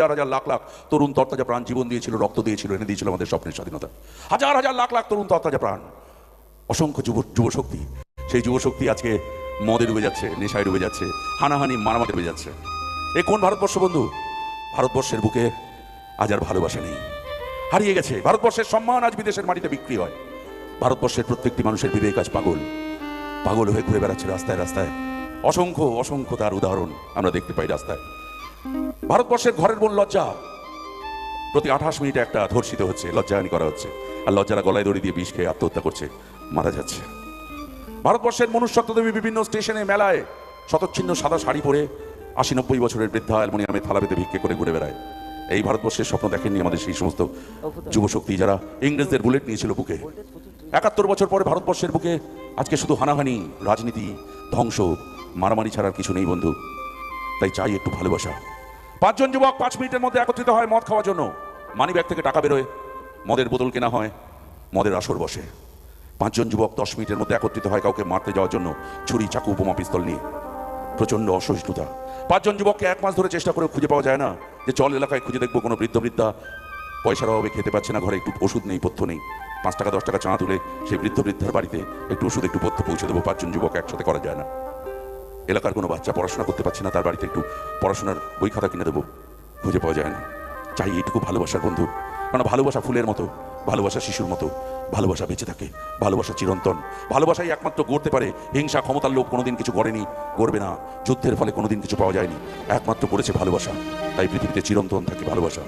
হাজার হাজার লাখ লাখ তরুণ তরতাজা প্রাণ জীবন দিয়েছিল, রক্ত দিয়েছিল, এনে দিয়েছিল আমাদের স্বপ্নের স্বাধীনতা। হাজার হাজার লাখ লাখ তরুণ তরতাজা প্রাণ। অসংখ্য যুব, যুবশক্তি। সেই যুবশক্তি আজকে মদে ডুবে যাচ্ছে, নেশায় ডুবে যাচ্ছে, হানাহানি, মারামারি ডুবে যাচ্ছে। এ কোন ভারতবর্ষ বন্ধু? ভারতবর্ষের বুকে আজ আর ভালোবাসা নেই। হারিয়ে গেছে। ভারতবর্ষের সম্মান আজ বিদেশের মাটিতে বিক্রি হয়। ভারতবর্ষের প্রত্যেকটি মানুষের বিবেক আজ পাগল। পাগল হয়ে ঘুরে বেড়াচ্ছে রাস্তায় রাস্তায়। অসংখ্য অসংখ্য তার উদাহরণ আমরা দেখতে পাই রাস্তায়। ভারতবর্ষের ঘরের বোন লজ্জা। প্রতি আঠাশ মিনিটে একটা ধর্ষিত হচ্ছে লজ্জায়নি করা হচ্ছে। আর লজ্জারা গলায় দড়ি দিয়ে বিষ খেয়ে আত্মহত্যা করছে, মারা যাচ্ছে। ভারতবর্ষের মনুষ্যত্ব দেবী বিভিন্ন স্টেশনে, মেলায় শতচ্ছিন্ন সাদা শাড়ি পরে আশি নব্বই বছরের বৃদ্ধা অ্যালমোনিয়ামে থালা পেতে ভিক্ষে করে ঘুরে বেড়ায়। এই ভারতবর্ষের স্বপ্ন দেখেননি আমাদের সেই সমস্ত যুবশক্তি যারা ইংরেজদের বুলেট নিয়েছিল বুকে। একাত্তর বছর পরে ভারতবর্ষের বুকে আজকে শুধু হানাহানি, রাজনীতি, ধ্বংস, মারামারি ছাড়ার কিছু নেই বন্ধু। তাই চাই একটু ভালোবাসা। পাঁচজন যুবক পাঁচ মিনিটের মধ্যে একত্রিত হয় মদ খাওয়ার জন্য। মানি ব্যাগ থেকে টাকা বেরোয়। মদের বোতল কেনা হয়। মদের আসর বসে। পাঁচজন যুবক দশ মিনিটের মধ্যে একত্রিত হয় কাউকে মারতে যাওয়ার জন্য। ছুরি, চাকু উপমা পিস্তল নিয়ে। প্রচণ্ড অসহিষ্ণুতা। পাঁচজন যুবককে এক মাস ধরে চেষ্টা করে খুঁজে পাওয়া যায় না যে চল এলাকায় খুঁজে দেখব কোনো বৃদ্ধ, বৃদ্ধা। পয়সার অভাবে খেতে পাচ্ছে না, ঘরে একটু ওষুধ নেই, পথ্য নেই। পাঁচ টাকা, দশ টাকা চাঁদা তুলে সেই বৃদ্ধ, বৃদ্ধার বাড়িতে একটু ওষুধ, একটু পথ্য পৌঁছে দেবো। পাঁচজন যুবক একসাথে করা যায় না। এলাকার কোনো বাচ্চা পড়াশোনা করতে পারছে না, তার বাড়িতে একটু পড়াশোনার বই খাতা কিনে দেবো, খুঁজে পাওয়া যায় না। চাই এইটুকু ভালোবাসার বন্ধু কারণ ভালোবাসা ফুলের মতো, ভালোবাসা শিশুর মতো, ভালোবাসা বেঁচে থাকে, ভালোবাসা চিরন্তন, ভালোবাসাই একমাত্র গড়তে পারে, হিংসা ক্ষমতার লোক কোনোদিন কিছু করেনি গড়বে না, যুদ্ধের ফলে কোনোদিন কিছু পাওয়া যায়নি, একমাত্র করেছে ভালোবাসা, তাই পৃথিবীতে চিরন্তন থাকে ভালোবাসা।